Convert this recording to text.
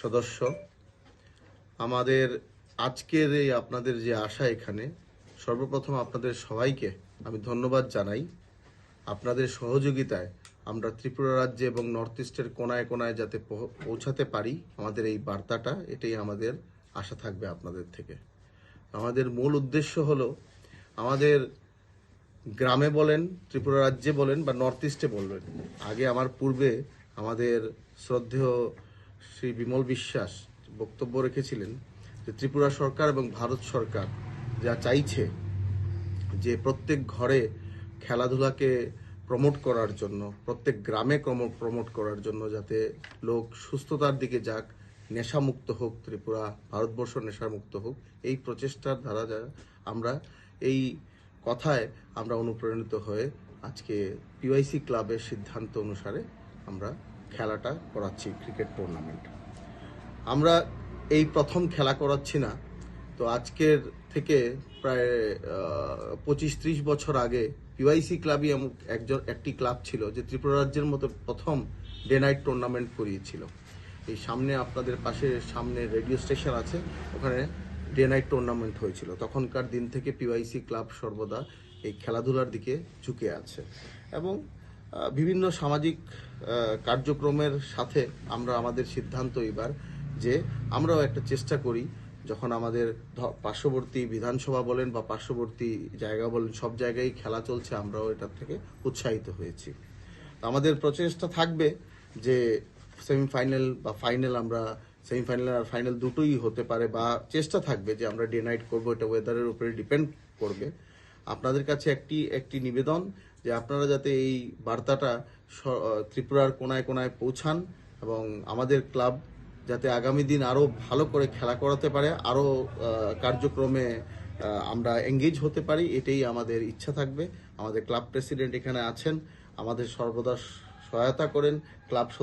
সদস্য, আমাদের আজকের এই আপনাদের যে আশা এখানে, সর্বপ্রথম আপনাদের সবাইকে আমি ধন্যবাদ জানাই। আপনাদের সহযোগিতায় আমরা ত্রিপুরা রাজ্যে এবং নর্থ ইস্টের কোনায় কোনায় যাতে পৌঁছাতে পারি, আমাদের এই বার্তাটা, এটাই আমাদের আশা থাকবে আপনাদের থেকে। আমাদের মূল উদ্দেশ্য হলো, আমাদের গ্রামে বলেন, ত্রিপুরা রাজ্যে বলেন বা নর্থ ইস্টে বলবেন আগে আমার পূর্বে আমাদের শ্রদ্ধেয় শ্রী বিমল বিশ্বাস বক্তব্য রেখেছিলেন যে ত্রিপুরা সরকার এবং ভারত সরকার যা চাইছে যে প্রত্যেক ঘরে খেলাধুলাকে প্রমোট করার জন্য, প্রত্যেক গ্রামে প্রমোট করার জন্য যাতে লোক সুস্থতার দিকে যাক, নেশামুক্ত হোক, ত্রিপুরা, ভারতবর্ষ নেশামুক্ত হোক, এই প্রচেষ্টার দ্বারা যা আমরা এই কথায় আমরা অনুপ্রাণিত হয়ে আজকে পিওআইসি ক্লাবের সিদ্ধান্ত অনুসারে আমরা খেলাটা করাচ্ছি ক্রিকেট টুর্নামেন্ট আমরা এই প্রথম খেলা করাচ্ছি না, তো আজকের থেকে প্রায় পঁচিশ ত্রিশ বছর আগে পিওআইসি ক্লাবই একজন, একটি ক্লাব ছিল যে ত্রিপুরা রাজ্যের মতো প্রথম ডে নাইট টুর্নামেন্ট করিয়েছিল। এই সামনে আপনাদের পাশে সামনে রেডিও স্টেশন আছে, ওখানে ডে নাইট টুর্নামেন্ট হয়েছিল। তখনকার দিন থেকে পিওআইসি ক্লাব সর্বদা এই খেলাধুলার দিকে ঝুঁকে আছে। এবং বিভিন্ন সামাজিক কার্যক্রমের সাথে আমরা আমাদের সিদ্ধান্ত এবার যে আমরাও একটা চেষ্টা করি, যখন আমাদের পার্শ্ববর্তী বিধানসভা বলেন বা পার্শ্ববর্তী জায়গা বলেন, সব জায়গায় খেলা চলছে, আমরাও এটার থেকে উৎসাহিত হয়েছি। আমাদের প্রচেষ্টা থাকবে যে সেমিফাইনাল বা ফাইনাল আমরা, সেমিফাইনাল আর ফাইনাল দুটোই হতে পারে বা চেষ্টা থাকবে যে আমরা ডে নাইট করব, এটা ওয়েদারের উপরে ডিপেন্ড করবে। আপনাদের কাছে একটি একটি নিবেদন যে আপনারা যাতে এই বার্তাটা ত্রিপুরার কোনায় কোনায় পৌঁছান এবং আমাদের ক্লাব যাতে আগামী দিন আরও ভালো করে খেলা করাতে পারে আরও কার্যক্রমে আমরা এঙ্গেজ হতে পারি, এটাই আমাদের ইচ্ছা থাকবে। আমাদের ক্লাব প্রেসিডেন্ট এখানে আছেন, আমাদের সর্বদা সহায়তা করেন, ক্লাব